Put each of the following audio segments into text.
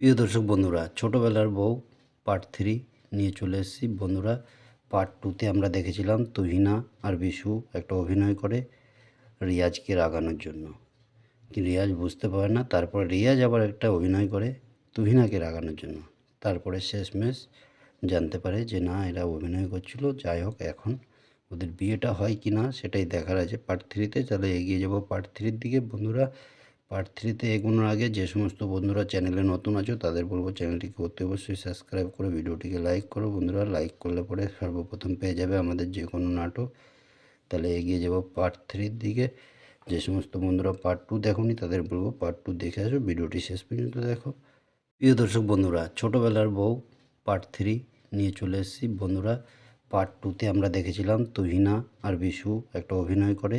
প্রিয় দর্শক বন্ধুরা, ছোটোবেলার বউ পার্ট থ্রি নিয়ে চলে এসেছি। বন্ধুরা পার্ট টুতে আমরা দেখেছিলাম তুহিনা আর বিশু একটা অভিনয় করে রিয়াজকে রাগানোর জন্য। রিয়াজ বুঝতে পারে না, তারপরে রিয়াজ আবার একটা অভিনয় করে তুহিনাকে রাগানোর জন্য। তারপরে শেষমেশ জানতে পারে যে, না, এরা অভিনয় করছিল, যাই হোক, এখন ওদের বিয়েটা হয় কি না সেটাই দেখার আছে পার্ট থ্রিতে তাহলে এগিয়ে যাব পার্ট থ্রির দিকে। বন্ধুরা পার্ট থ্রিতে এগোনোর আগে যে সমস্ত বন্ধুরা চ্যানেলে নতুন আছো, তাদের বলব চ্যানেলটিকে অতি অবশ্যই সাবস্ক্রাইব করে, ভিডিওটিকে লাইক করো। বন্ধুরা লাইক করলে পরে সর্বপ্রথম পেয়ে যাবে আমাদের যে কোনো নাটক। তাহলে এগিয়ে যাব পার্ট থ্রির দিকে। যে সমস্ত বন্ধুরা পার্ট টু দেখোনি, তাদের বলব পার্ট টু দেখে আসো, ভিডিওটি শেষ পর্যন্ত দেখো। প্রিয় দর্শক বন্ধুরা, ছোটোবেলার বউ পার্ট থ্রি নিয়ে চলে এসেছি। বন্ধুরা পার্ট টুতে আমরা দেখেছিলাম তুহিনা আর বিশু একটা অভিনয় করে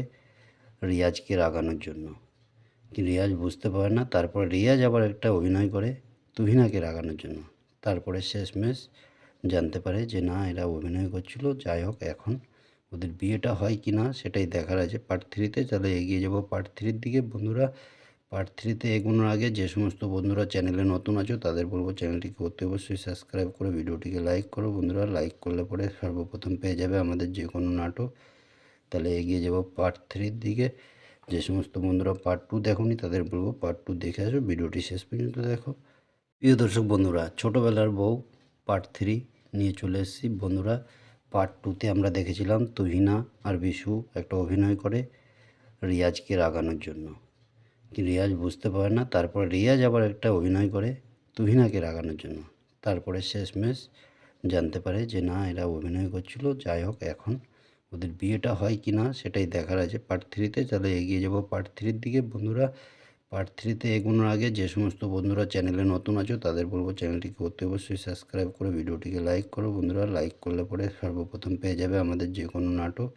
রিয়াজকে রাগানোর জন্য। রিয়াজ বুঝতে পারে না। তারপরে রিয়াজ আবার একটা অভিনয় করে তুহিনাকে রাগানোর জন্য। তারপরে শেষমেশ জানতে পারে যে, না, এরা অভিনয় করছিল। যাই হোক, এখন ওদের বিয়েটা হয় কি না, সেটাই দেখার আছে। পার্ট থ্রিতে তাহলে এগিয়ে যাব। পার্ট থ্রির দিকে বন্ধুরা পার্ট থ্রিতে এগোনোর আগে যে সমস্ত বন্ধুরা চ্যানেলে নতুন আছো, তাদের বলব চ্যানেলটিকে অতি অবশ্যই সাবস্ক্রাইব করে, ভিডিওটিকে লাইক করো। বন্ধুরা লাইক করলে পরে সর্বপ্রথম পেয়ে যাবে আমাদের যে কোনো নাটক। তাহলে এগিয়ে যাব পার্ট থ্রির দিকে। যে সমস্ত বন্ধুরা পার্ট টু দেখোনি তাদের বলব পার্ট টু দেখে আসো, ভিডিওটি শেষ পর্যন্ত দেখো। প্রিয় দর্শক বন্ধুরা, ছোটোবেলার বউ পার্ট থ্রি নিয়ে চলে এসেছি। বন্ধুরা পার্ট টুতে আমরা দেখেছিলাম তুহিনা আর বিশু একটা অভিনয় করে রিয়াজকে রাগানোর জন্য। রিয়াজ বুঝতে পারে না, তারপরে রিয়াজ আবার একটা অভিনয় করে তুহিনাকে রাগানোর জন্য। তারপরে শেষমেশ জানতে পারে যে না, এরা অভিনয় করছিল, যাই হোক, এখন ওদের বিয়েটা হয় কি না সেটাই দেখার আছে। পার্ট থ্রিতে তাহলে এগিয়ে যাব। পার্ট থ্রির দিকে বন্ধুরা পার্ট থ্রিতে এগোনোর আগে যে সমস্ত বন্ধুরা চ্যানেলে নতুন আছো তাদের বলব চ্যানেলটিকে অতি অবশ্যই সাবস্ক্রাইব করে, ভিডিওটিকে লাইক করো। বন্ধুরা লাইক করলে পরে সর্বপ্রথম পেয়ে যাবে আমাদের যে কোনো নাটক।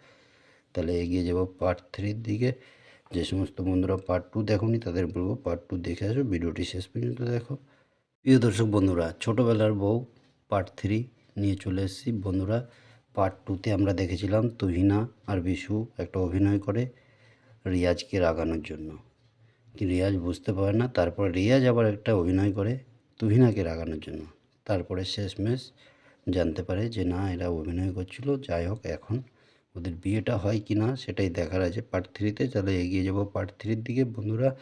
তাহলে এগিয়ে যাব পার্ট থ্রির দিকে। যে সমস্ত বন্ধুরা পার্ট টু দেখোনি তাদের বলব পার্ট টু দেখে আসো, ভিডিওটি শেষ পর্যন্ত দেখো। প্রিয় দর্শক বন্ধুরা, ছোটোবেলার বউ পার্ট থ্রি নিয়ে চলে এসেছি। বন্ধুরা পার্ট টুতে আমরা দেখেছিলাম তুহিনা আর বিশু একটা অভিনয় করে রিয়াজকে রাগানোর জন্য। রিয়াজ বুঝতে পারে না, তারপরে রিয়াজ আবার একটা অভিনয় করে তুহিনাকে রাগানোর জন্য। তারপরে শেষমেশ জানতে পারে যে না, এরা অভিনয় করছিল, যাই হোক, এখন ওদের বিয়েটা হয় কি না সেটাই দেখার আছে। পার্ট থ্রিতে তাহলে এগিয়ে যাব। পার্ট থ্রির দিকে বন্ধুরা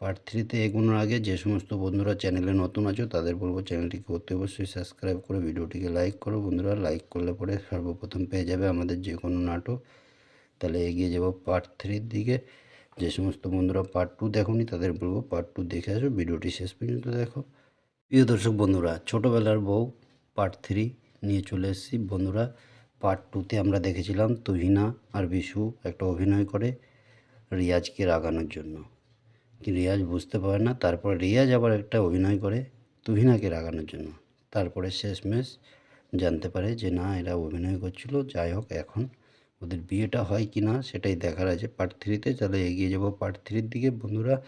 পার্ট থ্রিতে এগোনোর আগে যে সমস্ত বন্ধুরা চ্যানেলে নতুন আছো, তাদের বলব চ্যানেলটিকে অতি অবশ্যই সাবস্ক্রাইব করে, ভিডিওটিকে লাইক করো। বন্ধুরা লাইক করলে পরে সর্বপ্রথম পেয়ে যাবে আমাদের যে কোনো নাটক। তাহলে এগিয়ে যাব পার্ট থ্রির দিকে। যে সমস্ত বন্ধুরা পার্ট টু দেখোনি, তাদের বলব পার্ট টু দেখে আসো, ভিডিওটি শেষ পর্যন্ত দেখো। প্রিয় দর্শক বন্ধুরা, ছোটোবেলার বউ পার্ট থ্রি নিয়ে চলে এসেছি। বন্ধুরা পার্ট টুতে আমরা দেখেছিলাম তুহিনা আর বিশু একটা অভিনয় করে রিয়াজকে রাগানোর জন্য। রিয়াজ বুঝতে পারে না। তারপরে রিয়াজ আবার একটা অভিনয় করে তুহিনাকে রাগানোর জন্য। তারপরে শেষমেশ জানতে পারে যে, না, এরা অভিনয় করছিল। যাই হোক, এখন ওদের বিয়েটা হয় কি না, সেটাই দেখার আছে। পার্ট থ্রিতে তাহলে এগিয়ে যাব। পার্ট থ্রির দিকে বন্ধুরা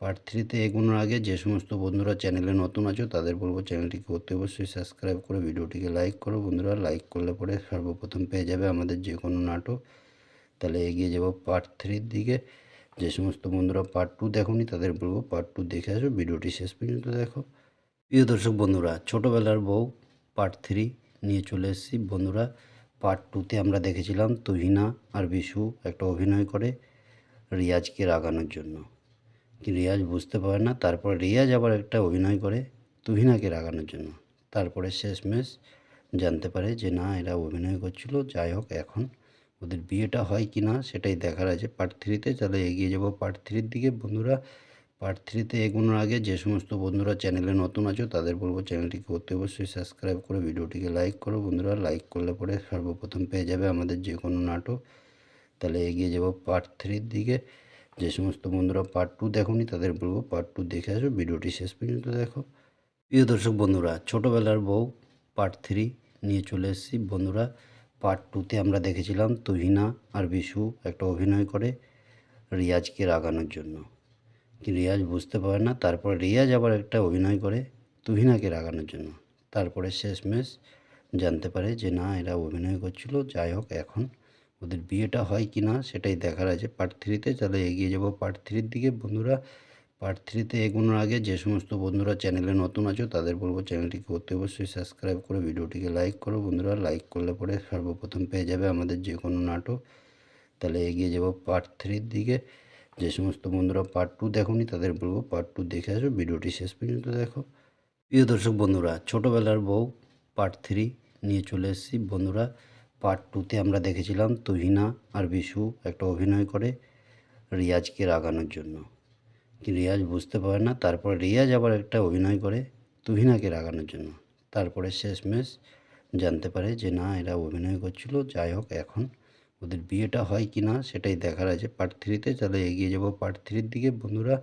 পার্ট থ্রিতে এগোনোর আগে যে সমস্ত বন্ধুরা চ্যানেলে নতুন আছো, তাদের বলব চ্যানেলটিকে অতি অবশ্যই সাবস্ক্রাইব করে, ভিডিওটিকে লাইক করো। বন্ধুরা লাইক করলে পরে সর্বপ্রথম পেয়ে যাবে আমাদের যে কোনো নাটক। তাহলে এগিয়ে যাব পার্ট থ্রির দিকে। যে সমস্ত বন্ধুরা পার্ট টু দেখোনি তাদের বলব পার্ট টু দেখে আসো, ভিডিওটি শেষ পর্যন্ত দেখো। প্রিয় দর্শক বন্ধুরা, ছোটোবেলার বউ পার্ট থ্রি নিয়ে চলে এসেছি। বন্ধুরা পার্ট টুতে আমরা দেখেছিলাম তুহিনা আর বিশু একটা অভিনয় করে রিয়াজকে রাগানোর জন্য। রিয়াজ বুঝতে পারে না, তারপরে রিয়াজ আবার একটা অভিনয় করে তুহিনাকে রাগানোর জন্য। তারপরে শেষমেশ জানতে পারে যে না, এরা অভিনয় করছিল, যাই হোক এখন ওদের বিয়েটা হয় কি না সেটাই দেখার আছে। পার্ট থ্রিতে তাহলে এগিয়ে যাব। পার্ট থ্রির দিকে বন্ধুরা পার্ট থ্রিতে এগোনোর আগে যে সমস্ত বন্ধুরা চ্যানেলে নতুন আছো তাদের বলব চ্যানেলটিকে অতি অবশ্যই সাবস্ক্রাইব করে, ভিডিওটিকে লাইক করো। বন্ধুরা লাইক করলে পরে সর্বপ্রথম পেয়ে যাবে আমাদের যে কোনো নাটক। তাহলে এগিয়ে যাব পার্ট থ্রির দিকে। যে সমস্ত বন্ধুরা পার্ট টু দেখোনি তাদের বলব পার্ট টু দেখে আসো, ভিডিওটি শেষ পর্যন্ত দেখো। প্রিয় দর্শক বন্ধুরা, ছোটোবেলার বউ পার্ট থ্রি নিয়ে চলে এসেছি। বন্ধুরা পার্ট টুতে আমরা দেখেছিলাম তুহিনা আর বিশু একটা অভিনয় করে রিয়াজকে রাগানোর জন্য। রিয়াজ বুঝতে পারে না, তারপরে রিয়াজ আবার একটা অভিনয় করে তুহিনাকে রাগানোর জন্য। তারপরে শেষমেশ জানতে পারে যে না, এরা অভিনয় করছিল, যাই হোক, এখন ওদের বিয়েটা হয় কি না সেটাই দেখার আছে। পার্ট থ্রিতে তাহলে এগিয়ে যাব। পার্ট থ্রির দিকে বন্ধুরা পার্ট থ্রিতে এগোনোর আগে যে সমস্ত বন্ধুরা চ্যানেলে নতুন আছো, তাদের বলব চ্যানেলটিকে অতি অবশ্যই সাবস্ক্রাইব করে, ভিডিওটিকে লাইক করো। বন্ধুরা লাইক করলে পরে সর্বপ্রথম পেয়ে যাবে আমাদের যে কোনো নাটক। তাহলে এগিয়ে যাব পার্ট থ্রির দিকে। যে সমস্ত বন্ধুরা পার্ট টু দেখোনি, তাদের বলব পার্ট টু দেখে আসো, ভিডিওটি শেষ পর্যন্ত দেখো। প্রিয় দর্শক বন্ধুরা, ছোটোবেলার বউ পার্ট থ্রি নিয়ে চলে এসেছি। বন্ধুরা পার্ট টুতে আমরা দেখেছিলাম তুহিনা আর বিশু একটা অভিনয় করে রিয়াজকে রাগানোর জন্য। রিয়াজ বুঝতে পারে না। তারপরে রিয়াজ আবার একটা অভিনয় করে তুহিনাকে রাগানোর জন্য। তারপরে শেষমেশ জানতে পারে যে, না, এরা অভিনয় করছিল। যাই হোক, এখন ওদের বিয়েটা হয় কি না, সেটাই দেখার আছে। পার্ট থ্রিতে তাহলে এগিয়ে যাব। পার্ট থ্রির দিকে বন্ধুরা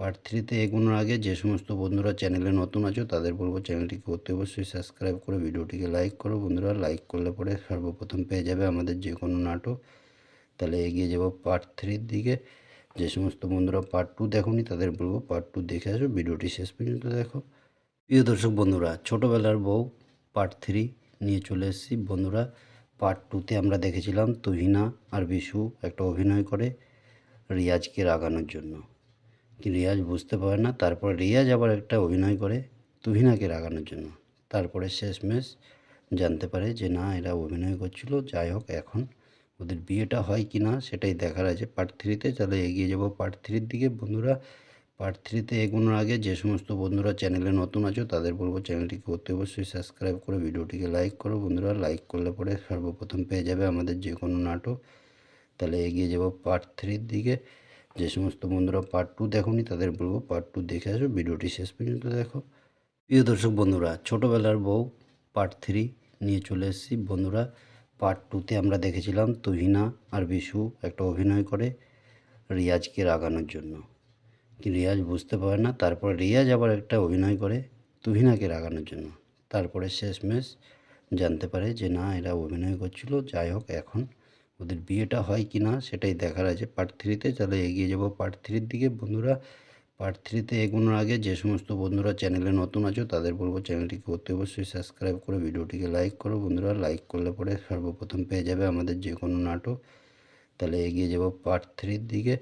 পার্ট থ্রিতে এগোনোর আগে যে সমস্ত বন্ধুরা চ্যানেলে নতুন আছো, তাদের বলব চ্যানেলটিকে অতি অবশ্যই সাবস্ক্রাইব করে, ভিডিওটিকে লাইক করো। বন্ধুরা লাইক করলে পরে সর্বপ্রথম পেয়ে যাবে আমাদের যে কোনো নাটক। তাহলে এগিয়ে যাব পার্ট থ্রির দিকে। যে সমস্ত বন্ধুরা পার্ট টু দেখোনি তাদের বলব পার্ট টু দেখে আসো, ভিডিওটি শেষ পর্যন্ত দেখো। প্রিয় দর্শক বন্ধুরা, ছোটোবেলার বউ পার্ট থ্রি নিয়ে চলে এসেছি। বন্ধুরা পার্ট টুতে আমরা দেখেছিলাম তুহিনা আর বিশু একটা অভিনয় করে রিয়াজকে রাগানোর জন্য। রিয়াজ বুঝতে পারে না, তারপরে রিয়াজ আবার একটা অভিনয় করে তুহিনাকে রাগানোর জন্য। তারপরে শেষমেশ জানতে পারে যে না, এরা অভিনয় করছিল, যাই হোক, এখন ওদের বিয়েটা হয় কি না সেটাই দেখার আছে। পার্ট থ্রিতে তাহলে এগিয়ে যাব। পার্ট থ্রির দিকে বন্ধুরা পার্ট থ্রিতে এগোনোর আগে যে সমস্ত বন্ধুরা চ্যানেলে নতুন আছো তাদের বলব চ্যানেলটিকে অতি অবশ্যই সাবস্ক্রাইব করে, ভিডিওটিকে লাইক করো। বন্ধুরা লাইক করলে পরে সর্বপ্রথম পেয়ে যাবে আমাদের যে কোনো নাটক। তাহলে এগিয়ে যাব পার্ট থ্রির দিকে। যে সমস্ত বন্ধুরা পার্ট টু দেখোনি তাদের বলব পার্ট টু দেখে আসো, ভিডিওটি শেষ পর্যন্ত দেখো। প্রিয় দর্শক বন্ধুরা, ছোটোবেলার বউ পার্ট থ্রি নিয়ে চলে এসেছি। বন্ধুরা পার্ট টুতে আমরা দেখেছিলাম তুহিনা আর বিশু একটা অভিনয় করে রিয়াজকে রাগানোর জন্য। রিয়াজ বুঝতে পারে না, তারপরে রিয়াজ আবার একটা অভিনয় করে তুহিনাকে রাগানোর জন্য। তারপরে শেষমেশ জানতে পারে যে না, এরা অভিনয় করছিল, যাই হোক, এখন ওদের বিয়েটা হয় কি না সেটাই দেখার আছে। পার্ট থ্রিতে তাহলে এগিয়ে যাব। পার্ট থ্রির দিকে বন্ধুরা পার্ট থ্রিতে এগোনোর আগে যে সমস্ত বন্ধুরা চ্যানেলে নতুন আছো, তাদের বলব চ্যানেলটিকে অতি অবশ্যই সাবস্ক্রাইব করে, ভিডিওটিকে লাইক করো। বন্ধুরা লাইক করলে পরে সর্বপ্রথম পেয়ে যাবে আমাদের যে কোনো নাটক। তাহলে এগিয়ে যাব পার্ট থ্রির দিকে।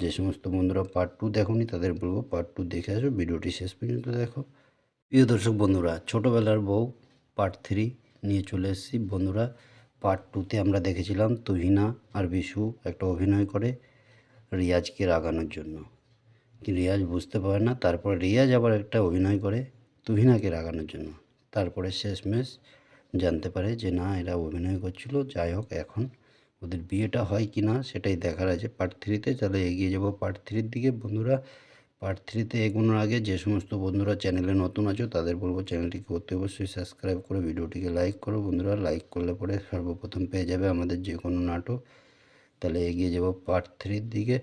যে সমস্ত বন্ধুরা পার্ট টু দেখোনি, তাদের বলব পার্ট টু দেখে আসো, ভিডিওটি শেষ পর্যন্ত দেখো। প্রিয় দর্শক বন্ধুরা, ছোটোবেলার বউ পার্ট থ্রি নিয়ে চলে এসেছি। বন্ধুরা পার্ট টুতে আমরা দেখেছিলাম তুহিনা আর বিশু একটা অভিনয় করে রিয়াজকে রাগানোর জন্য। রিয়াজ বুঝতে পারে না। তারপরে রিয়াজ আবার একটা অভিনয় করে তুহিনাকে রাগানোর জন্য। তারপরে শেষমেশ জানতে পারে যে, না, এরা অভিনয় করছিল। যাই হোক, এখন ওদের বিয়েটা হয় কি না, সেটাই দেখার আছে। পার্ট থ্রিতে তাহলে এগিয়ে যাব। পার্ট থ্রির দিকে বন্ধুরা পার্ট থ্রিতে এগোনোর আগে যে সমস্ত বন্ধুরা চ্যানেলে নতুন আছো, তাদের বলব চ্যানেলটিকে অতি অবশ্যই সাবস্ক্রাইব করে, ভিডিওটিকে লাইক করো। বন্ধুরা লাইক করলে পরে সর্বপ্রথম পেয়ে যাবে আমাদের যে কোনো নাটক। তাহলে এগিয়ে যাব পার্ট থ্রির দিকে।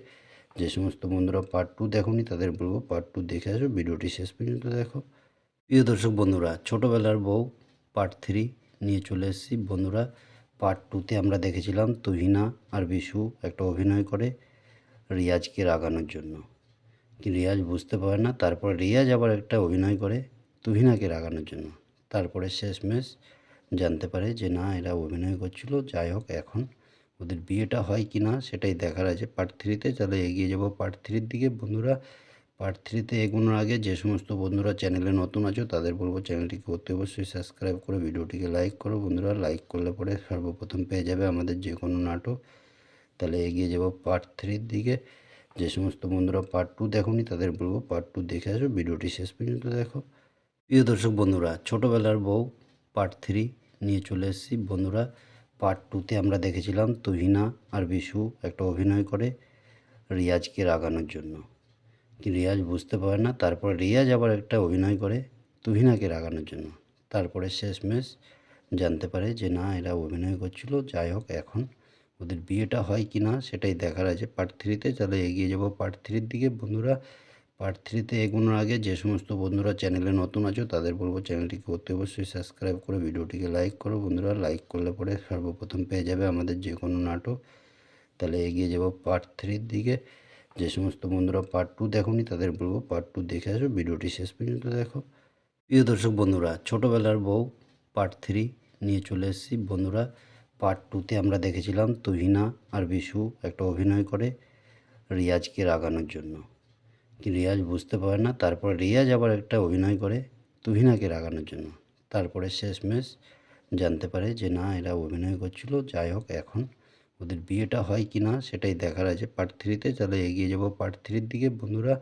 যে সমস্ত বন্ধুরা পার্ট টু দেখোনি তাদের বলব পার্ট টু দেখে আসো, ভিডিওটি শেষ পর্যন্ত দেখো। প্রিয় দর্শক বন্ধুরা, ছোটোবেলার বউ পার্ট থ্রি নিয়ে চলে এসেছি। বন্ধুরা পার্ট টুতে আমরা দেখেছিলাম তুহিনা আর বিশু একটা অভিনয় করে রিয়াজকে রাগানোর জন্য। রিয়াজ বুঝতে পারে না, তারপরে রিয়াজ আবার একটা অভিনয় করে তুহিনাকে রাগানোর জন্য। তারপরে শেষমেশ জানতে পারে যে না, এরা অভিনয় করছিল, যাই হোক এখন ওদের বিয়েটা হয় কি না সেটাই দেখার আছে। পার্ট থ্রিতে তাহলে এগিয়ে যাব। পার্ট থ্রির দিকে বন্ধুরা পার্ট থ্রিতে এগোনোর আগে যে সমস্ত বন্ধুরা চ্যানেলে নতুন আছো তাদের বলব চ্যানেলটিকে অতি অবশ্যই সাবস্ক্রাইব করে, ভিডিওটিকে লাইক করো। বন্ধুরা লাইক করলে পরে সর্বপ্রথম পেয়ে যাবে আমাদের যে কোনো নাটক। তাহলে এগিয়ে যাব পার্ট থ্রির দিকে। যে সমস্ত বন্ধুরা পার্ট টু দেখোনি তাদের বলব পার্ট টু দেখে আসো, ভিডিওটি শেষ পর্যন্ত দেখো। প্রিয় দর্শক বন্ধুরা, ছোটোবেলার বউ পার্ট থ্রি নিয়ে চলে এসেছি। বন্ধুরা পার্ট টুতে আমরা দেখেছিলাম তুহিনা আর বিশু একটা অভিনয় করে রিয়াজকে রাগানোর জন্য। রিয়াজ বুঝতে পারে না, তারপরে রিয়াজ আবার একটা অভিনয় করে তুহিনাকে রাগানোর জন্য। তারপরে শেষমেশ জানতে পারে যে না, এরা অভিনয় করছিল, যাই হোক, এখন ওদের বিয়েটা হয় কি না সেটাই দেখার আছে। পার্ট থ্রিতে তাহলে এগিয়ে যাব। পার্ট থ্রির দিকে বন্ধুরা পার্ট থ্রিতে এগোনোর আগে যে সমস্ত বন্ধুরা চ্যানেলে নতুন আছো, তাদের বলব চ্যানেলটিকে অতি অবশ্যই সাবস্ক্রাইব করে, ভিডিওটিকে লাইক করো। বন্ধুরা লাইক করলে পরে সর্বপ্রথম পেয়ে যাবে আমাদের যে কোনো নাটক। তাহলে এগিয়ে যাব পার্ট থ্রির দিকে। যে সমস্ত বন্ধুরা পার্ট টু দেখোনি, তাদের বলব পার্ট টু দেখে আসো, ভিডিওটি শেষ পর্যন্ত দেখো। প্রিয় দর্শক বন্ধুরা, ছোটোবেলার বউ পার্ট থ্রি নিয়ে চলে এসেছি। বন্ধুরা পার্ট টুতে আমরা দেখেছিলাম তুহিনা আর বিশু একটা অভিনয় করে রিয়াজকে রাগানোর জন্য। রিয়াজ বুঝতে পারে না। তারপরে রিয়াজ আবার একটা অভিনয় করে তুহিনাকে রাগানোর জন্য। তারপরে শেষমেশ জানতে পারে যে, না, এরা অভিনয় করছিল, যাই হোক, এখন ওদের বিয়েটা হয় কি না, সেটাই দেখার আছে। পার্ট থ্রিতে তাহলে এগিয়ে যাব। পার্ট থ্রির দিকে বন্ধুরা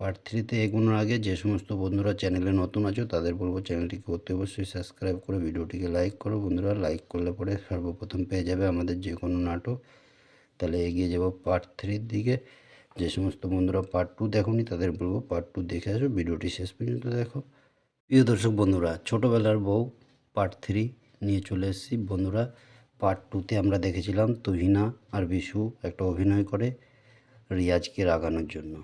পার্ট থ্রিতে এগোনোর আগে যে সমস্ত বন্ধুরা চ্যানেলে নতুন আছো, তাদের বলব চ্যানেলটিকে অতি অবশ্যই সাবস্ক্রাইব করে, ভিডিওটিকে লাইক করো। বন্ধুরা লাইক করলে পরে সর্বপ্রথম পেয়ে যাবে আমাদের যে কোনো নাটক। তাহলে এগিয়ে যাব পার্ট থ্রির দিকে। যে সমস্ত বন্ধুরা পার্ট টু দেখোনি তাদের বলব পার্ট টু দেখে আসো, ভিডিওটি শেষ পর্যন্ত দেখো। প্রিয় দর্শক বন্ধুরা, ছোটোবেলার বউ পার্ট থ্রি নিয়ে চলে এসেছি। বন্ধুরা পার্ট টুতে আমরা দেখেছিলাম তুহিনা আর বিশু একটা অভিনয় করে রিয়াজকে রাগানোর জন্য।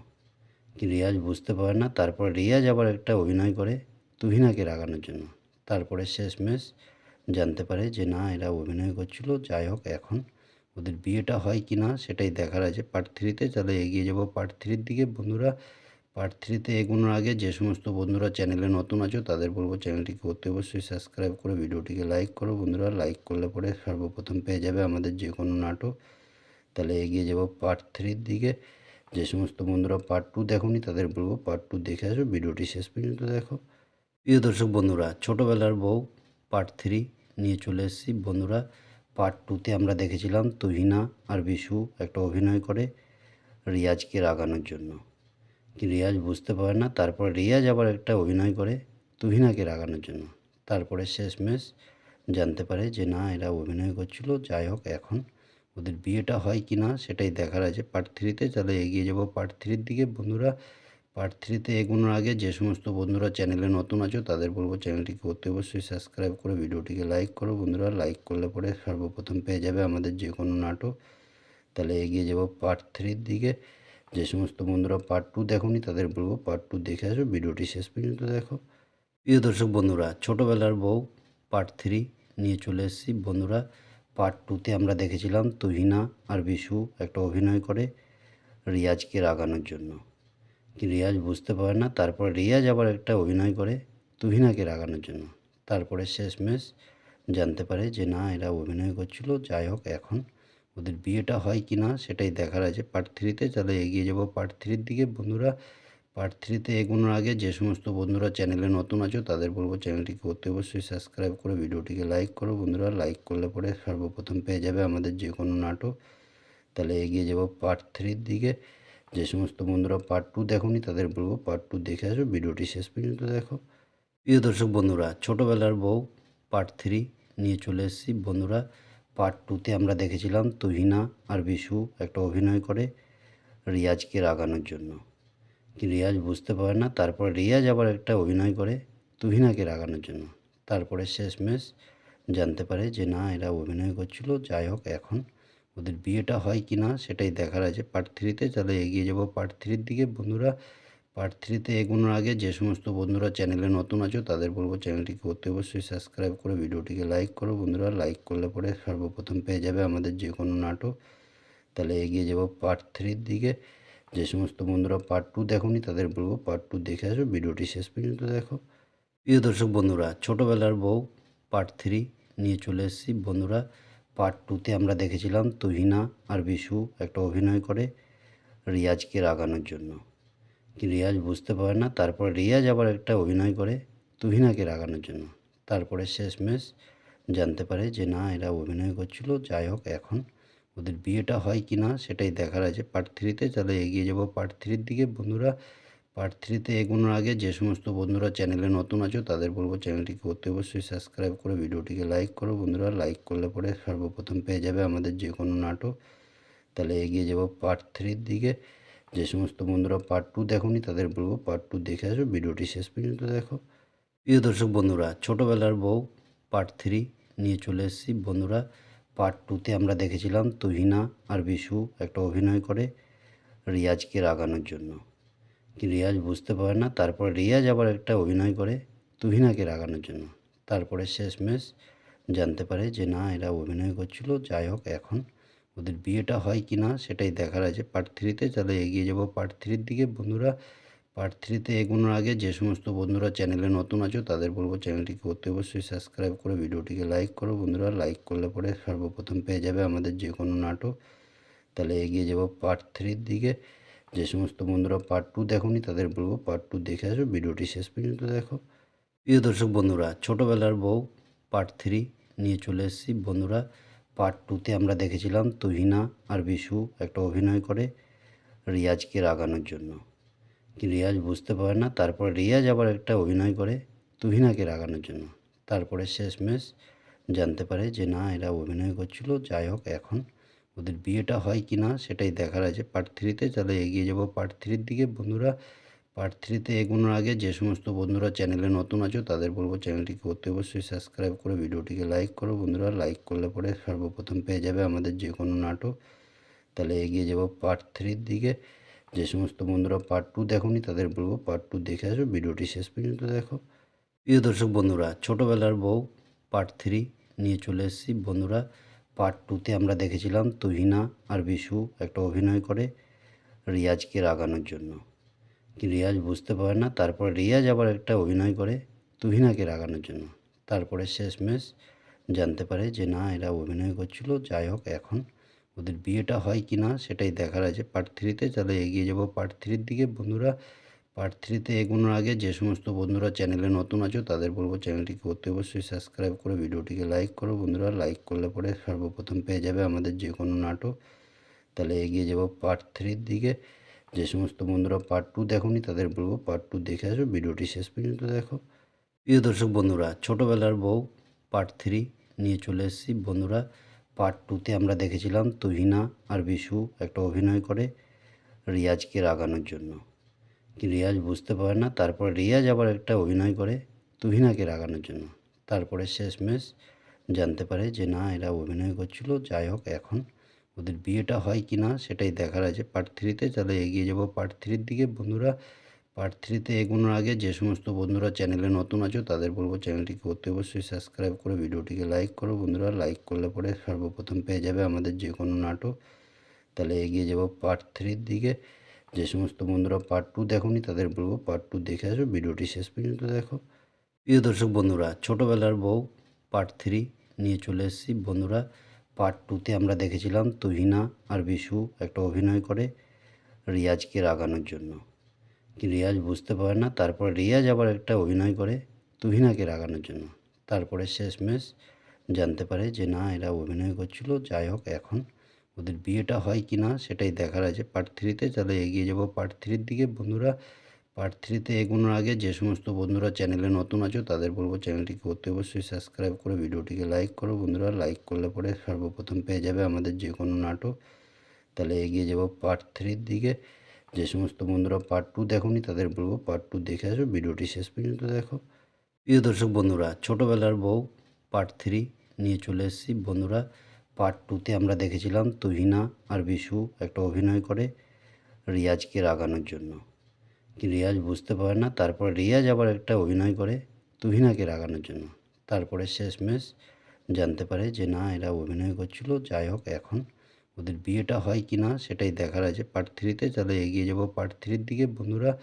রিয়াজ বুঝতে পারে না, তারপরে রিয়াজ আবার একটা অভিনয় করে তুহিনাকে রাগানোর জন্য। তারপরে শেষমেশ জানতে পারে যে না, এরা অভিনয় করছিল, যাই হোক এখন ওদের বিয়েটা হয় কি না সেটাই দেখার আছে। পার্ট থ্রিতে তাহলে এগিয়ে যাব। পার্ট থ্রির দিকে বন্ধুরা পার্ট থ্রিতে এগোনোর আগে যে সমস্ত বন্ধুরা চ্যানেলে নতুন আছো তাদের বলব চ্যানেলটিকে অতি অবশ্যই সাবস্ক্রাইব করে, ভিডিওটিকে লাইক করো। বন্ধুরা লাইক করলে পরে সর্বপ্রথম পেয়ে যাবে আমাদের যে কোনো নাটক। তাহলে এগিয়ে যাব পার্ট থ্রির দিকে। যে সমস্ত বন্ধুরা পার্ট টু দেখোনি তাদের বলব পার্ট টু দেখে আসো, ভিডিওটি শেষ পর্যন্ত দেখো। প্রিয় দর্শক বন্ধুরা, ছোটোবেলার বউ পার্ট থ্রি নিয়ে চলে এসেছি। বন্ধুরা পার্ট টুতে আমরা দেখেছিলাম তুহিনা আর বিশু একটা অভিনয় করে রিয়াজকে রাগানোর জন্য। রিয়াজ বুঝতে পারে না, তারপরে রিয়াজ আবার একটা অভিনয় করে তুহিনাকে রাগানোর জন্য। তারপরে শেষমেশ জানতে পারে যে না, এরা অভিনয় করছিল, যাই হোক, এখন ওদের বিয়েটা হয় কি না সেটাই দেখার আছে। পার্ট থ্রিতে তাহলে এগিয়ে যাব। পার্ট থ্রির দিকে বন্ধুরা পার্ট থ্রিতে এগোনোর আগে যে সমস্ত বন্ধুরা চ্যানেলে নতুন আছো, তাদের বলব চ্যানেলটিকে অতি অবশ্যই সাবস্ক্রাইব করে, ভিডিওটিকে লাইক করো। বন্ধুরা লাইক করলে পরে সর্বপ্রথম পেয়ে যাবে আমাদের যে কোনো নাটক। তাহলে এগিয়ে যাব পার্ট থ্রির দিকে। যে সমস্ত বন্ধুরা পার্ট টু দেখোনি, তাদের বলব পার্ট টু দেখে আসো, ভিডিওটি শেষ পর্যন্ত দেখো। প্রিয় দর্শক বন্ধুরা, ছোটোবেলার বউ পার্ট থ্রি নিয়ে চলে এসেছি। বন্ধুরা পার্ট টুতে আমরা দেখেছিলাম তুহিনা আর বিশু একটা অভিনয় করে রিয়াজকে রাগানোর জন্য। রিয়াজ বুঝতে পারে না। তারপরে রিয়াজ আবার একটা অভিনয় করে তুহিনাকে রাগানোর জন্য। তারপরে শেষমেশ জানতে পারে যে, না, এরা অভিনয় করছিল। যাই হোক, এখন ওদের বিয়েটা হয় কি না, সেটাই দেখার আছে। পার্ট থ্রিতে তাহলে এগিয়ে যাব। পার্ট থ্রির দিকে বন্ধুরা পার্ট থ্রিতে এগোনোর আগে যে সমস্ত বন্ধুরা চ্যানেলে নতুন আছো, তাদের বলব চ্যানেলটিকে অতি অবশ্যই সাবস্ক্রাইব করে, ভিডিওটিকে লাইক করো। বন্ধুরা লাইক করলে পরে সর্বপ্রথম পেয়ে যাবে আমাদের যে কোনো নাটক। তাহলে এগিয়ে যাব পার্ট থ্রির দিকে। যে সমস্ত বন্ধুরা পার্ট টু দেখোনি তাদের বলব পার্ট টু দেখে আসো, ভিডিওটি শেষ পর্যন্ত দেখো। প্রিয় দর্শক বন্ধুরা, ছোটোবেলার বউ পার্ট থ্রি নিয়ে চলে এসেছি। বন্ধুরা পার্ট টুতে আমরা দেখেছিলাম তুহিনা আর বিশু একটা অভিনয় করে রিয়াজকে রাগানোর জন্য। রিয়াজ বুঝতে পারে না, তারপরে রিয়াজ আবার একটা অভিনয় করে তুহিনাকে রাগানোর জন্য। তারপরে শেষমেশ জানতে পারে যে না, এরা অভিনয় করছিল, যাই হোক এখন ওদের বিয়েটা হয় কি না সেটাই দেখার আছে। পার্ট থ্রিতে তাহলে এগিয়ে যাব। পার্ট থ্রির দিকে বন্ধুরা পার্ট থ্রিতে এগোনোর আগে যে সমস্ত বন্ধুরা চ্যানেলে নতুন আছো তাদের বলব চ্যানেলটিকে অতি অবশ্যই সাবস্ক্রাইব করে, ভিডিওটিকে লাইক করো। বন্ধুরা লাইক করলে পরে সর্বপ্রথম পেয়ে যাবে আমাদের যে কোনো নাটক। তাহলে এগিয়ে যাব পার্ট থ্রির দিকে। যে সমস্ত বন্ধুরা পার্ট টু দেখোনি তাদের বলব পার্ট টু দেখে আসো, ভিডিওটি শেষ পর্যন্ত দেখো। প্রিয় দর্শক বন্ধুরা, ছোটোবেলার বউ পার্ট থ্রি নিয়ে চলে এসেছি। বন্ধুরা পার্ট টুতে আমরা দেখেছিলাম তুহিনা আর বিশু একটা অভিনয় করে রিয়াজকে রাগানোর জন্য। রিয়াজ বুঝতে পারে না, তারপরে রিয়াজ আবার একটা অভিনয় করে তুহিনাকে রাগানোর জন্য। তারপরে শেষমেশ জানতে পারে যে না, এরা অভিনয় করছিল, যাই হোক, এখন ওদের বিয়েটা হয় কি না সেটাই দেখার আছে পার্ট থ্রিতে তাহলে এগিয়ে যাব পার্ট থ্রির দিকে। বন্ধুরা পার্ট থ্রিতে এগোনোর আগে যে সমস্ত বন্ধুরা চ্যানেলে নতুন আছো, তাদের বলব চ্যানেলটিকে অতি অবশ্যই সাবস্ক্রাইব করে, ভিডিওটিকে লাইক করো। বন্ধুরা লাইক করলে পরে সর্বপ্রথম পেয়ে যাবে আমাদের যে কোনো নাটক। তাহলে এগিয়ে যাব পার্ট থ্রির দিকে। যে সমস্ত বন্ধুরা পার্ট টু দেখোনি, তাদের বলব পার্ট টু দেখে আসো, ভিডিওটি শেষ পর্যন্ত দেখো। প্রিয় দর্শক বন্ধুরা, ছোটোবেলার বউ পার্ট থ্রি নিয়ে চলে এসেছি। বন্ধুরা পার্ট টুতে আমরা দেখেছিলাম তুহিনা আর বিশু একটা অভিনয় করে রিয়াজকে রাগানোর জন্য। রিয়াজ বুঝতে পারে না। তারপরে রিয়াজ আবার একটা অভিনয় করে তুহিনাকে রাগানোর জন্য। তারপরে শেষমেশ জানতে পারে যে, না, এরা অভিনয় করছিল। যাই হোক, এখন ওদের বিয়েটা হয় কি না, সেটাই দেখার আছে। পার্ট থ্রিতে তাহলে এগিয়ে যাব। পার্ট থ্রির দিকে বন্ধুরা পার্ট থ্রিতে এগোনোর আগে যে সমস্ত বন্ধুরা চ্যানেলে নতুন আছো, তাদের বলব চ্যানেলটিকে অতি অবশ্যই সাবস্ক্রাইব করে ভিডিওটিকে লাইক করো বন্ধুরা। লাইক করলে পরে সর্বপ্রথম পেয়ে যাবে আমাদের যে কোনো নাটক। তাহলে এগিয়ে যাব পার্ট থ্রির দিকে। যে সমস্ত বন্ধুরা পার্ট টু দেখোনি তাদের বলব পার্ট টু দেখে আসো, ভিডিওটি শেষ পর্যন্ত দেখো। প্রিয় দর্শক বন্ধুরা, ছোটোবেলার বউ পার্ট থ্রি নিয়ে চলে এসেছি। বন্ধুরা পার্ট টুতে আমরা দেখেছিলাম তুহিনা আর বিশু একটা অভিনয় করে রিয়াজকে রাগানোর জন্য। রিয়াজ বুঝতে পারে না, তারপরে রিয়াজ আবার একটা অভিনয় করে তুহিনাকে রাগানোর জন্য। তারপরে শেষমেশ জানতে পারে যে না, এরা অভিনয় করছিল, যাই হোক, এখন ওদের বিয়েটা হয় কি না সেটাই দেখার আছে। পার্ট থ্রিতে তাহলে এগিয়ে যাব। পার্ট থ্রির দিকে বন্ধুরা পার্ট থ্রিতে এগোনোর আগে যে সমস্ত বন্ধুরা চ্যানেলে নতুন আছো তাদের বলব চ্যানেলটিকে অতি অবশ্যই সাবস্ক্রাইব করে ভিডিওটিকে লাইক করো। বন্ধুরা লাইক করলে পরে সর্বপ্রথম পেয়ে যাবে আমাদের যে কোনো নাটক। তাহলে এগিয়ে যাব পার্ট থ্রির দিকে। যে সমস্ত বন্ধুরা পার্ট টু দেখোনি তাদের বলব পার্ট টু দেখে আসো। ভিডিওটি শেষ পর্যন্ত দেখো। প্রিয় দর্শক বন্ধুরা, ছোটোবেলার বউ পার্ট থ্রি নিয়ে চলে এসেছি। বন্ধুরা পার্ট টুতে আমরা দেখেছিলাম তুহিনা আর বিশু একটা অভিনয় করে রিয়াজকে রাগানোর জন্য। কি রিয়াজ বুঝতে পারে না, তারপর রিয়াজ আবার একটা অভিনয় করে তুহিনাকে রাগানোর জন্য। তারপরে শেষমেশ জানতে পারে যে না, এরা অভিনয় করছিল, যাই হোক, এখন ওদের বিয়েটা হয় কি না সেটাই দেখার আছে। পার্ট থ্রিতে তাহলে এগিয়ে যাব। পার্ট থ্রির দিকে বন্ধুরা পার্ট থ্রিতে এগোনোর আগে যে সমস্ত বন্ধুরা চ্যানেলে নতুন আছো, তাদের বলব চ্যানেলটিকে অতি অবশ্যই সাবস্ক্রাইব করে, ভিডিওটিকে লাইক করো। বন্ধুরা লাইক করলে পরে সর্বপ্রথম পেয়ে যাবে আমাদের যে কোনো নাটক। তাহলে এগিয়ে যাব পার্ট থ্রির দিকে। যে সমস্ত বন্ধুরা পার্ট টু দেখোনি, তাদের বলব পার্ট টু দেখে আসো, ভিডিওটি শেষ পর্যন্ত দেখো। প্রিয় দর্শক বন্ধুরা, ছোটোবেলার বউ পার্ট থ্রি নিয়ে চলে এসেছি। বন্ধুরা পার্ট টুতে আমরা দেখেছিলাম তুহিনা আর বিশু একটা অভিনয় করে রিয়াজকে রাগানোর জন্য। রিয়াজ বুঝতে পারে না। তারপরে রিয়াজ আবার একটা অভিনয় করে তুহিনাকে রাগানোর জন্য। তারপরে শেষমেশ জানতে পারে যে, না, এরা অভিনয় করছিল, যাই হোক, এখন ওদের বিয়েটা হয় কি না, সেটাই দেখার আছে। পার্ট থ্রিতে তাহলে এগিয়ে যাব। পার্ট থ্রির দিকে বন্ধুরা পার্ট থ্রিতে এগোনোর আগে যে সমস্ত বন্ধুরা চ্যানেলে নতুন আছো, তাদের বলব চ্যানেলটিকে অতি অবশ্যই সাবস্ক্রাইব করে, ভিডিওটিকে লাইক করো। বন্ধুরা লাইক করলে পরে সর্বপ্রথম পেয়ে যাবে আমাদের যে কোনো নাটক। তাহলে এগিয়ে যাব পার্ট থ্রির দিকে। যে সমস্ত বন্ধুরা পার্ট টু দেখোনি তাদের বলব পার্ট টু দেখে আসো, ভিডিওটি শেষ পর্যন্ত দেখো। প্রিয় দর্শক বন্ধুরা, ছোটোবেলার বউ পার্ট থ্রি নিয়ে চলে এসেছি। বন্ধুরা পার্ট টুতে আমরা দেখেছিলাম তুহিনা আর বিশু একটা অভিনয় করে রিয়াজকে রাগানোর জন্য। রিয়াজ বুঝতে পারে না, তারপর রিয়াজ আবার একটা অভিনয় করে তুহিনাকে রাগানোর জন্য। তারপরে শেষমেশ জানতে পারে যে না, এরা অভিনয় করছিল, যাই হোক, এখন ওদের বিয়েটা হয় কি না সেটাই দেখার আছে। পার্ট থ্রিতে তাহলে এগিয়ে যাব। পার্ট থ্রির দিকে বন্ধুরা পার্ট থ্রিতে এগোনোর আগে যে সমস্ত বন্ধুরা চ্যানেলে নতুন আছো তাদের বলব চ্যানেলটিকে অতি অবশ্যই সাবস্ক্রাইব করে, ভিডিওটিকে লাইক করো। বন্ধুরা লাইক করলে পরে সর্বপ্রথম পেয়ে যাবে আমাদের যে কোনো নাটক। তাহলে এগিয়ে যাব পার্ট থ্রির দিকে। যে সমস্ত বন্ধুরা পার্ট টু দেখোনি তাদের বলব পার্ট টু দেখে আসো, ভিডিওটি শেষ পর্যন্ত দেখো। প্রিয় দর্শক বন্ধুরা, ছোটোবেলার বউ পার্ট থ্রি নিয়ে চলে এসেছি। বন্ধুরা পার্ট টুতে আমরা দেখেছিলাম তুহিনা আর বিশু একটা অভিনয় করে রিয়াজকে রাগানোর জন্য। রিয়াজ বুঝতে পারে না, তারপর রিয়াজ আবার একটা অভিনয় করে তুহিনাকে রাগানোর জন্য। তারপরে শেষমেশ জানতে পারে যে না, এরা অভিনয় করছিল, যাই হোক, এখন ওদের বিয়েটা হয় কি না সেটাই দেখার আছে। পার্ট থ্রিতে তাহলে এগিয়ে যাব। পার্ট থ্রির দিকে বন্ধুরা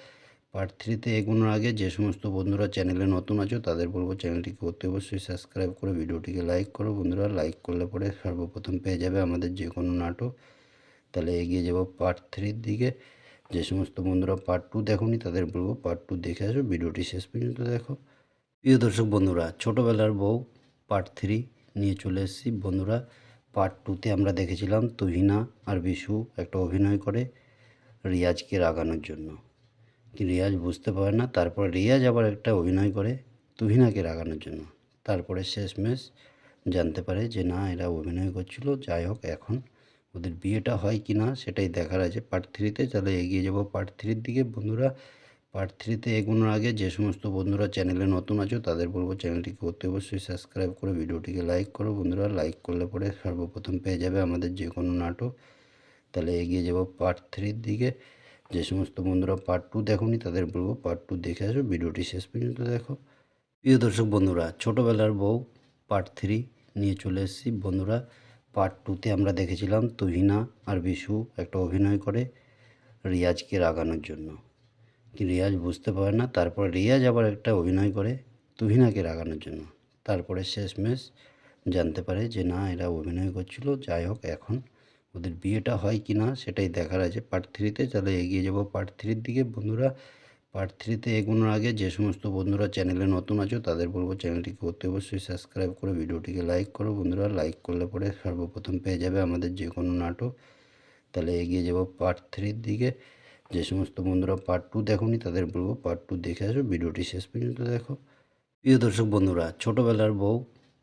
পার্ট থ্রিতে এগোনোর আগে যে সমস্ত বন্ধুরা চ্যানেলে নতুন আছো, তাদের বলব চ্যানেলটিকে অতি অবশ্যই সাবস্ক্রাইব করে, ভিডিওটিকে লাইক করো। বন্ধুরা, লাইক করলে পরে সর্বপ্রথম পেয়ে যাবে আমাদের যে কোনো নাটক। তাহলে এগিয়ে যাব পার্ট থ্রির দিকে। যে সমস্ত বন্ধুরা পার্ট টু দেখোনি, তাদের বলব পার্ট টু দেখে আসো। ভিডিওটি শেষ পর্যন্ত দেখো। প্রিয় দর্শক বন্ধুরা, ছোটোবেলার বউ পার্ট থ্রি নিয়ে চলে এসেছি। বন্ধুরা পার্ট টুতে আমরা দেখেছিলাম তুহিনা আর বিশু একটা অভিনয় করে রিয়াজকে রাগানোর জন্য। রিয়াজ বুঝতে পারে না। তারপরে রিয়াজ আবার একটা অভিনয় করে তুহিনাকে রাগানোর জন্য। তারপরে শেষমেশ জানতে পারে যে, না, এরা অভিনয় করছিল। যাই হোক, এখন ওদের বিয়েটা হয় কি না, সেটাই দেখার আছে। পার্ট থ্রিতে তাহলে এগিয়ে যাব। পার্ট থ্রির দিকে বন্ধুরা পার্ট থ্রিতে এগোনোর আগে যে সমস্ত বন্ধুরা চ্যানেলে নতুন আছো, তাদের বলব চ্যানেলটিকে অতি অবশ্যই সাবস্ক্রাইব করে ভিডিওটিকে লাইক করো। বন্ধুরা লাইক করলে পরে সর্বপ্রথম পেয়ে যাবে আমাদের যে কোনো নাটক। তাহলে এগিয়ে যাব পার্ট থ্রির দিকে। যে সমস্ত বন্ধুরা পার্ট টু দেখোনি তাদের বলব পার্ট টু দেখে আসো, ভিডিওটি শেষ পর্যন্ত দেখো। প্রিয় দর্শক বন্ধুরা, ছোটোবেলার বউ পার্ট থ্রি নিয়ে চলে এসেছি। বন্ধুরা পার্ট টুতে আমরা দেখেছিলাম তুহিনা আর বিশু একটা অভিনয় করে রিয়াজকে রাগানোর জন্য। রিয়াজ বুঝতে পারে না, তারপর রিয়াজ আবার একটা অভিনয় করে তুহিনাকে রাগানোর জন্য। তারপরে শেষমেশ জানতে পারে যে না, এরা অভিনয় করছিল, যাই হোক এখন ওদের বিয়েটা হয় কি না সেটাই দেখার আছে। পার্ট থ্রিতে তাহলে এগিয়ে যাব। পার্ট থ্রির দিকে বন্ধুরা পার্ট থ্রিতে এগোনোর আগে যে সমস্ত বন্ধুরা চ্যানেলে নতুন আছো তাদের বলব চ্যানেলটিকে অতি অবশ্যই সাবস্ক্রাইব করে, ভিডিওটিকে লাইক করো। বন্ধুরা লাইক করলে পরে সর্বপ্রথম পেয়ে যাবে আমাদের যে কোনো নাটক। তাহলে এগিয়ে যাব পার্ট থ্রির দিকে। যে সমস্ত বন্ধুরা পার্ট টু দেখোনি তাদের বলব পার্ট টু দেখে আসো, ভিডিওটি শেষ পর্যন্ত দেখো। প্রিয় দর্শক বন্ধুরা, ছোটোবেলার বউ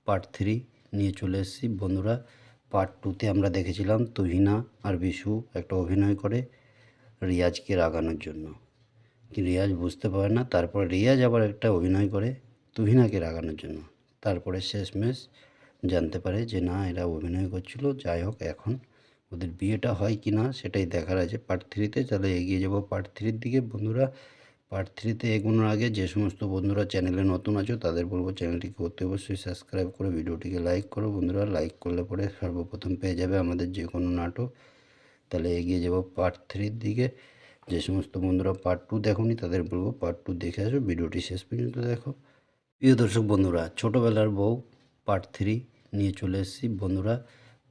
পার্ট থ্রি নিয়ে চলে এসেছি। বন্ধুরা পার্ট টুতে আমরা দেখেছিলাম তুহিনা আর বিশু একটা অভিনয় করে রিয়াজকে রাগানোর জন্য। রিয়াজ বুঝতে পারে না, তারপরে রিয়াজ আবার একটা অভিনয় করে তুহিনাকে রাগানোর জন্য। তারপরে শেষমেশ জানতে পারে যে না, এরা অভিনয় করছিল, যাই হোক, এখন ওদের বিয়েটা হয় কি না সেটাই দেখার আছে। পার্ট থ্রিতে তাহলে এগিয়ে যাব। পার্ট থ্রির দিকে বন্ধুরা পার্ট থ্রিতে এগোনোর আগে যে সমস্ত বন্ধুরা চ্যানেলে নতুন আছো, তাদের বলব চ্যানেলটিকে অতি অবশ্যই সাবস্ক্রাইব করে, ভিডিওটিকে লাইক করো। বন্ধুরা লাইক করলে পরে সর্বপ্রথম পেয়ে যাবে আমাদের যে কোনো নাটক। তাহলে এগিয়ে যাব পার্ট থ্রির দিকে। যে সমস্ত বন্ধুরা পার্ট টু দেখোনি, তাদের বলব পার্ট টু দেখে আসো, ভিডিওটি শেষ পর্যন্ত দেখো। প্রিয় দর্শক বন্ধুরা, ছোটোবেলার বউ পার্ট থ্রি নিয়ে চলে এসেছি। বন্ধুরা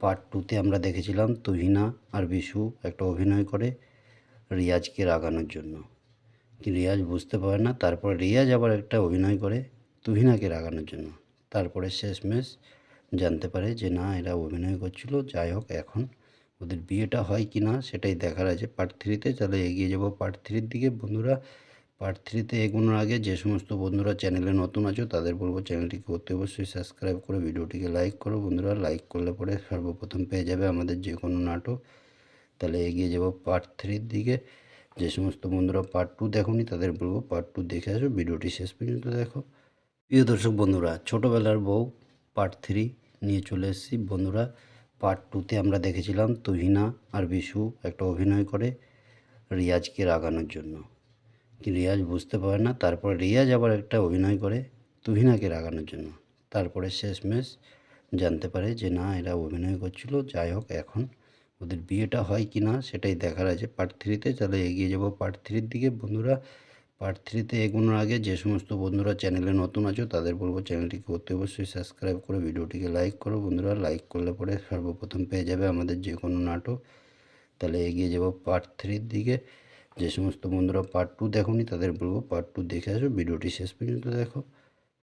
পার্ট টুতে আমরা দেখেছিলাম তুহিনা আর বিশু একটা অভিনয় করে রিয়াজকে রাগানোর জন্য। রিয়াজ বুঝতে পারে না। তারপরে রিয়াজ আবার একটা অভিনয় করে তুহিনাকে রাগানোর জন্য। তারপরে শেষমেশ জানতে পারে যে, না, এরা অভিনয় করছিল, যাই হোক, এখন ওদের বিয়েটা হয় কি না, সেটাই দেখার আছে। পার্ট থ্রিতে তাহলে এগিয়ে যাব। পার্ট থ্রির দিকে বন্ধুরা পার্ট থ্রিতে এগোনোর আগে যে সমস্ত বন্ধুরা চ্যানেলে নতুন আছো, তাদের বলব চ্যানেলটিকে অতি অবশ্যই সাবস্ক্রাইব করে, ভিডিওটিকে লাইক করো। বন্ধুরা লাইক করলে পরে সর্বপ্রথম পেয়ে যাবে আমাদের যে কোনো নাটক। তাহলে এগিয়ে যাব পার্ট থ্রির দিকে। যে সমস্ত বন্ধুরা পার্ট টু দেখোনি তাদের বলব পার্ট টু দেখে আসো, ভিডিওটি শেষ পর্যন্ত দেখো। প্রিয় দর্শক বন্ধুরা, ছোটোবেলার বউ পার্ট থ্রি নিয়ে চলে এসেছি। বন্ধুরা পার্ট টুতে আমরা দেখেছিলাম তুহিনা আর বিশু একটা অভিনয় করে রিয়াজকে রাগানোর জন্য। রিয়াজ বুঝতে পারে না, তারপরে রিয়াজ আবার একটা অভিনয় করে তুহিনাকে রাগানোর জন্য। তারপরে শেষমেশ জানতে পারে যে না, এরা অভিনয় করছিল, যাই হোক, এখন ওদের বিয়েটা হয় কি না সেটাই দেখার আছে। পার্ট থ্রিতে তাহলে এগিয়ে যাব। পার্ট থ্রির দিকে বন্ধুরা পার্ট থ্রিতে এগোনোর আগে যে সমস্ত বন্ধুরা চ্যানেলে নতুন আছো তাদের বলব চ্যানেলটিকে অতি অবশ্যই সাবস্ক্রাইব করে, ভিডিওটিকে লাইক করো। বন্ধুরা লাইক করলে পরে সর্বপ্রথম পেয়ে যাবে আমাদের যে কোনো নাটক। তাহলে এগিয়ে যাব পার্ট থ্রির দিকে। যে সমস্ত বন্ধুরা পার্ট টু দেখোনি তাদের বলব পার্ট টু দেখে আসো। ভিডিওটি শেষ পর্যন্ত দেখো।